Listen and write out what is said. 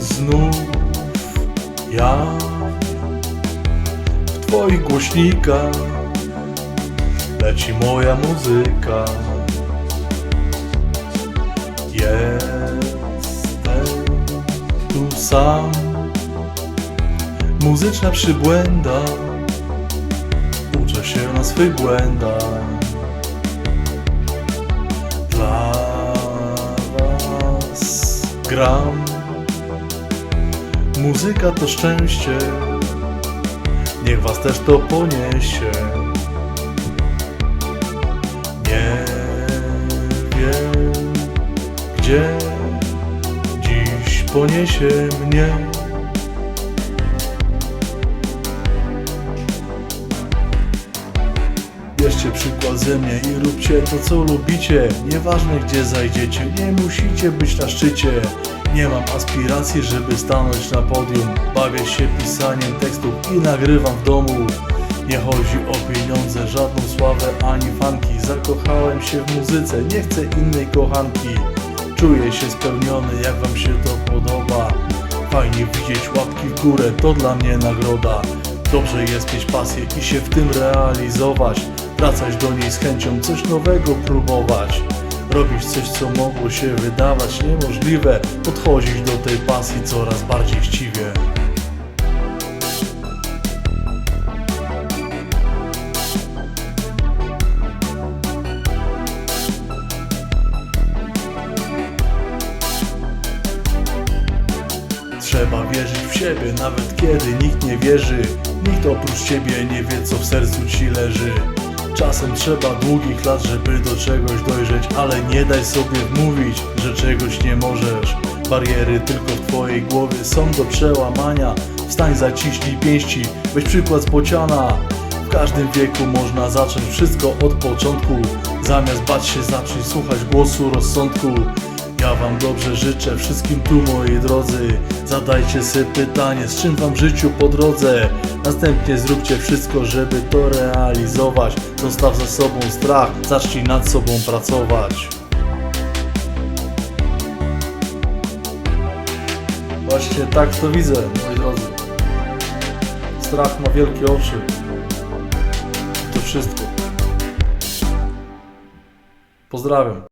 znów ja w twoich głośnikach leci moja muzyka. Jestem tu sam, muzyczna przybłęda, uczę się na swych błędach. Gram. Muzyka to szczęście, niech was też to poniesie. Nie wiem, gdzie dziś poniesie mnie. Bierzcie przykład ze mnie i róbcie to co lubicie. Nieważne gdzie zajdziecie, nie musicie być na szczycie. Nie mam aspiracji, żeby stanąć na podium. Bawię się pisaniem tekstów i nagrywam w domu. Nie chodzi o pieniądze, żadną sławę ani fanki. Zakochałem się w muzyce, nie chcę innej kochanki. Czuję się spełniony, jak wam się to podoba. Fajnie widzieć łapki w górę, to dla mnie nagroda. Dobrze jest mieć pasję i się w tym realizować Wracać do niej z chęcią, coś nowego próbować. Robić coś, co mogło się wydawać niemożliwe. Podchodzić do tej pasji coraz bardziej chciwie. Trzeba wierzyć w siebie, nawet kiedy nikt nie wierzy. Nikt oprócz ciebie nie wie, co w sercu ci leży Czasem trzeba długich lat, żeby do czegoś dojrzeć Ale nie daj sobie wmówić, że czegoś nie możesz. Bariery tylko w twojej głowie są do przełamania. Wstań, zaciśnij pięści, weź przykład z bociana. W każdym wieku można zacząć wszystko od początku. Zamiast bać się zacznij słuchać głosu rozsądku Ja wam dobrze życzę wszystkim tu moi drodzy. Zadajcie sobie pytanie z czym wam w życiu po drodze? Następnie zróbcie wszystko żeby to realizować. Zostaw za sobą strach, zacznij nad sobą pracować. Właśnie tak to widzę moi drodzy. Strach ma wielkie oczy. To wszystko. Pozdrawiam.